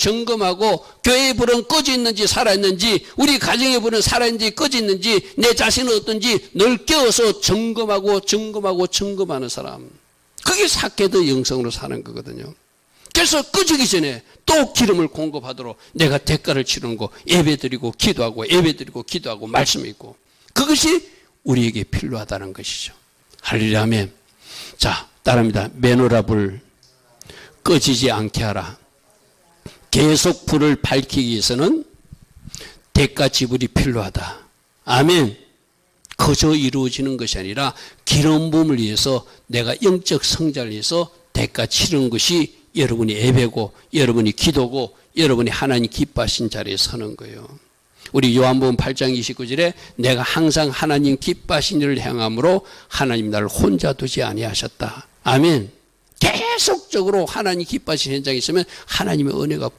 점검하고 교회의 불은 꺼져 있는지 살아있는지 우리 가정의 불은 살아있는지 꺼져 있는지 내 자신은 어떤지 늘 깨워서 점검하고 점검하고 점검하는 사람. 그게 사케드 영성으로 사는 거거든요. 그래서 꺼지기 전에 또 기름을 공급하도록 내가 대가를 치르는 거 예배드리고 기도하고 예배드리고 기도하고 말씀 있고. 그것이 우리에게 필요하다는 것이죠. 할렐루야 자 따릅니다. 메노라 불 꺼지지 않게 하라 계속 불을 밝히기 위해서는 대가 지불이 필요하다 아멘 거저 이루어지는 것이 아니라 기름 부음을 위해서 내가 영적 성장을 위해서 대가 치르는 것이 여러분이 예배고 여러분이 기도고 여러분이 하나님 기뻐하신 자리에 서는 거예요. 우리 요한복음 8장 29절에 내가 항상 하나님 기뻐하신 일을 행함으로 하나님 나를 혼자 두지 아니하셨다. 아멘. 계속적으로 하나님 기뻐하신 현장에 있으면 하나님의 은혜가